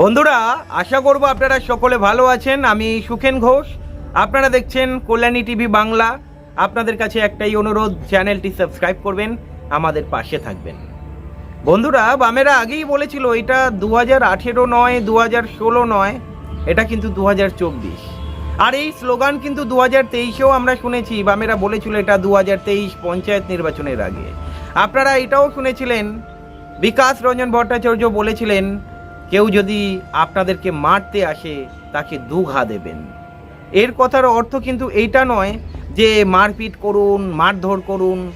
বন্ধুরা, আশা করব আপনারা সকলে ভালো আছেন। আমি সুখেন ঘোষ। আপনারা দেখছেন কল্যাণী টিভি বাংলা। আপনাদের কাছে একটাই অনুরোধ, চ্যানেলটি সাবস্ক্রাইব করবেন, আমাদের পাশে থাকবেন। বন্ধুরা, বামেরা আগেই বলেছিল, এটা দু হাজার আঠেরো নয় দু হাজার ষোলো নয়, এটা কিন্তু দু হাজার চব্বিশ। আর এই স্লোগান কিন্তু দু হাজার তেইশেও আমরা শুনেছি। বামেরা বলেছিল, এটা দু হাজার তেইশ পঞ্চায়েত নির্বাচনের আগে। আপনারা এটাও শুনেছিলেন। বিকাশ রঞ্জন ভট্টাচার্য বলেছিলেন কেউ যদি আপনাদেরকে মারতে আসে, তাকে দুঘা দেবেন। এর কথার অর্থ কিন্তু এইটা নয় যে মারপিট করুন, মারধর করুন।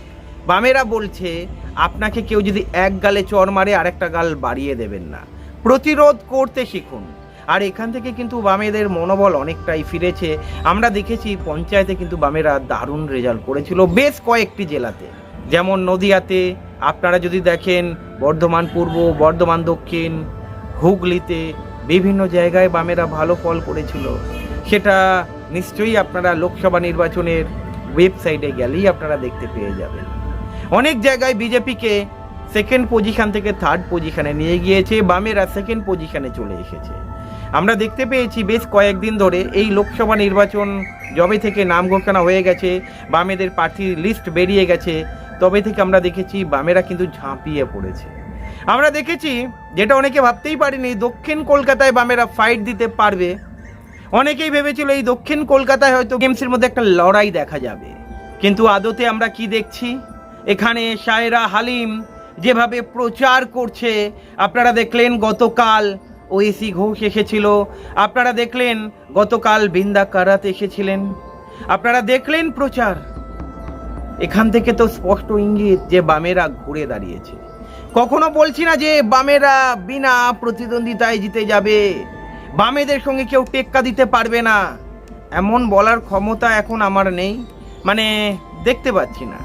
বামেরা বলছে, আপনাকে কেউ যদি এক গালে চর মারে, আরেকটা গাল বাড়িয়ে দেবেন না। প্রতিরোধ করতে শিখুন। আর এখান থেকে কিন্তু বামেদের মনোবল অনেকটাই ফিরেছে। আমরা দেখেছি পঞ্চায়েতে কিন্তু বামেরা দারুণ রেজাল্ট করেছিল বেশ কয়েকটি জেলাতে। যেমন নদিয়াতে, আপনারা যদি দেখেন বর্ধমান পূর্ব, বর্ধমান দক্ষিণ হুগলিতে বিভিন্ন জায়গায় বামেরা ভালো ফল করেছিল। সেটা নিশ্চয়ই আপনারা লোকসভা নির্বাচনের ওয়েবসাইটে গেলেই আপনারা দেখতে পেয়ে যাবেন। অনেক জায়গায় বিজেপিকে সেকেন্ড পজিশান থেকে থার্ড পজিশানে নিয়ে গিয়েছে, বামেরা সেকেন্ড পজিশানে চলে এসেছে। আমরা দেখতে পেয়েছি বেশ কয়েকদিন ধরে এই লোকসভা নির্বাচন যবে থেকে নাম ঘোষণা হয়ে গেছে, বামেদের প্রার্থীর লিস্ট বেরিয়ে গেছে, তবে থেকে আমরা দেখেছি বামেরা কিন্তু ঝাঁপিয়ে পড়েছে। আমরা দেখেছি, যেটা অনেকে ভাবতেই পারিনি, দক্ষিণ কলকাতায় বামেরা ফাইট দিতে পারবে। অনেকেই ভেবেছিল এই দক্ষিণ কলকাতায় হয়তো গেমসের মধ্যে একটা লড়াই দেখা যাবে। কিন্তু আদতে আমরা কি দেখছি? এখানে সায়রা হালিম যেভাবে প্রচার করছে, আপনারা দেখলেন গতকাল ওএসি ঘোষ এসেছিল, আপনারা দেখলেন গতকাল বৃন্দা কারাত এসেছিলেন, আপনারা দেখলেন প্রচার। এখান থেকে তো স্পষ্ট ইঙ্গিত যে বামেরা ঘুরে দাঁড়িয়েছে। কখনো বলছি না যে বামেরা বিনা প্রতিদ্বন্দ্বিতায় জিতে যাবে। বামেদের সঙ্গে কেউ টেক্কা দিতে পারবে না। এমন বলার ক্ষমতা এখন আমার নেই। মানে দেখতে পাচ্ছি না।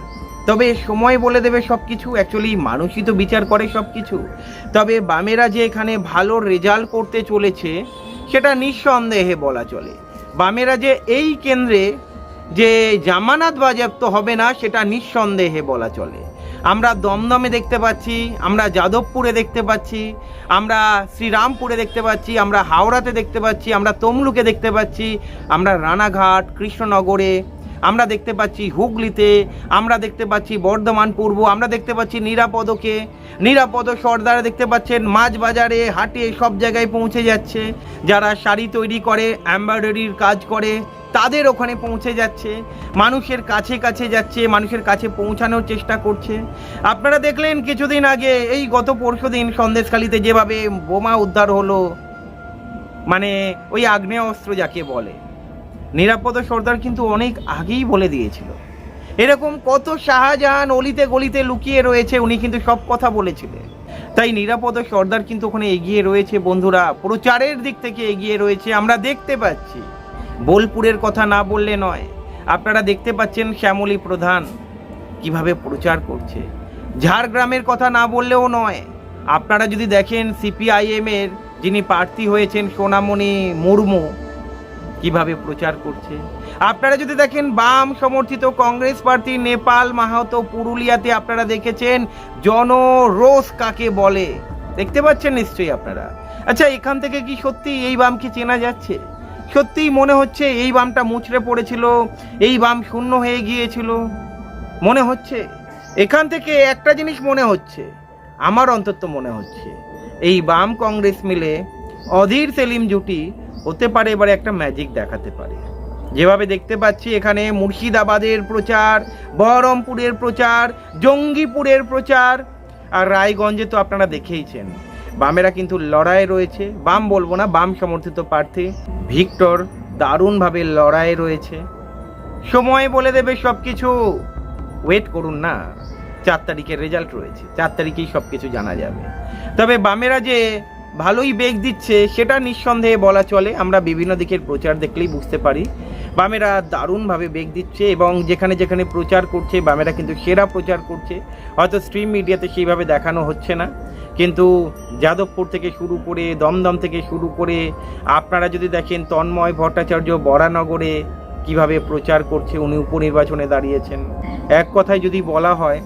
তবে সময় বলে দেবে সব কিছু অ্যাকচুয়ালি মানুষই তো বিচার করে সব কিছু তবে বামেরা যে এখানে ভালো রেজাল্ট করতে চলেছে, সেটা নিঃসন্দেহে বলা চলে। বামেরা যে এই কেন্দ্রে যে জামানাত বাজেয়াপ্ত হবে না, সেটা নিঃসন্দেহে বলা চলে। আমরা দমদমে দেখতে পাচ্ছি, আমরা যাদবপুরে দেখতে পাচ্ছি, আমরা শ্রীরামপুরে দেখতে পাচ্ছি, আমরা হাওড়াতে দেখতে পাচ্ছি, আমরা তমলুকে দেখতে পাচ্ছি, আমরা রানাঘাট, কৃষ্ণনগরে, আমরা দেখতে পাচ্ছি হুগলিতে, আমরা দেখতে পাচ্ছি বর্ধমান পূর্ব, আমরা দেখতে পাচ্ছি নিরাপদকে, নিরাপদ সর্দার দেখতে পাচ্ছেন মাছ বাজারে হাটে সব জায়গায় পৌঁছে যাচ্ছে, যারা শাড়ি তৈরি করে, এমব্রয়ডারির কাজ করে তাদের ওখানে পৌঁছে যাচ্ছে, মানুষের কাছে কাছে যাচ্ছে, মানুষের কাছে পৌঁছানোর চেষ্টা করছে। আপনারা দেখলেন কিছুদিন আগে, এই গত পরশু দিন সন্দেশখালিতে যেভাবে বোমা উদ্ধার হলো মানে ওই আগ্নেয় অস্ত্র যাকে বলে, নিরাপদ সর্দার কিন্তু অনেক আগেই বলে দিয়েছিল। এরকম কত শাহজাহান অলিতে গলিতে লুকিয়ে রয়েছে, উনি কিন্তু সব কথা বলেছিলেন। তাই নিরাপদ সর্দার কিন্তু ওখানে এগিয়ে রয়েছে, বন্ধুরা। প্রচারের দিক থেকে এগিয়ে রয়েছে, আমরা দেখতে পাচ্ছি। বোলপুরের কথা না বললে নয়। আপনারা দেখতে পাচ্ছেন শ্যামলী প্রধান কীভাবে প্রচার করছে। ঝাড়গ্রামের কথা না বললেও নয়। আপনারা যদি দেখেন সিপিআইএম এর যিনি প্রার্থী হয়েছেন সোনামণি মুর্মু কীভাবে প্রচার করছে। আপনারা যদি দেখেন বাম সমর্থিত কংগ্রেস প্রার্থী নেপাল মাহাতো পুরুলিয়াতে আপনারা দেখেছেন জনরোষ কাকে বলে। দেখতে পাচ্ছেন নিশ্চয়ই আপনারা। আচ্ছা এখান থেকে কি সত্যি এই বামকে চেনা যাচ্ছে? সত্যিই মনে হচ্ছে এই বামটা মুচড়ে পড়েছিল, এই বাম শূন্য হয়ে গিয়েছিল। মনে হচ্ছে? এখান থেকে একটা জিনিস মনে হচ্ছে, আমার অন্তত মনে হচ্ছে। এই বাম কংগ্রেস মিলে অধীর সেলিম জুটি হতে পারে, এবারে একটা ম্যাজিক দেখাতে পারে। যেভাবে দেখতে পাচ্ছি এখানে মুর্শিদাবাদের প্রচার, বহরমপুরের প্রচার, জঙ্গিপুরের প্রচার, আর রায়গঞ্জে তো আপনারা দেখেইছেন। বামেরা কিন্তু লড়াই রয়েছে। বাম বলব না, বাম সমর্থিত প্রার্থী। ভিক্টর দারুণভাবে লড়াই রয়েছে। সময় বলে দেবে সব কিছু ওয়েট করুন না, চার তারিখের রেজাল্ট রয়েছে। চার তারিখেই সব কিছু জানা যাবে। তবে বামেরা যে ভালোই বেগ দিচ্ছে, সেটা নিঃসন্দেহে বলা চলে। আমরা বিভিন্ন দিকের প্রচার দেখলেই বুঝতে পারি। বামেরা দারুণভাবে বেগ দিচ্ছে এবং যেখানে যেখানে প্রচার করছে, বামেরা কিন্তু সেরা প্রচার করছে। হয়তো স্ট্রিম মিডিয়াতে সেইভাবে দেখানো হচ্ছে না। কিন্তু যাদবপুর থেকে শুরু করে, দমদম থেকে শুরু করে, আপনারা যদি দেখেন তন্ময় ভট্টাচার্য বরানগরে কীভাবে প্রচার করছে, উনি উপনির্বাচনে দাঁড়িয়েছেন। এক কথায় যদি বলা হয়,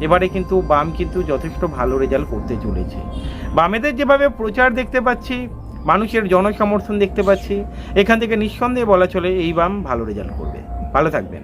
এবারে কিন্তু বাম কিন্তু যথেষ্ট ভালো রেজাল্ট করতে চলেছে। বামেদের যেভাবে প্রচার দেখতে পাচ্ছি, মানুষের জনসমর্থন দেখতে পাচ্ছি, এখান থেকে নিঃসন্দেহে বলা চলে এই বাম ভালো রেজাল্ট করবে। ভালো থাকবেন।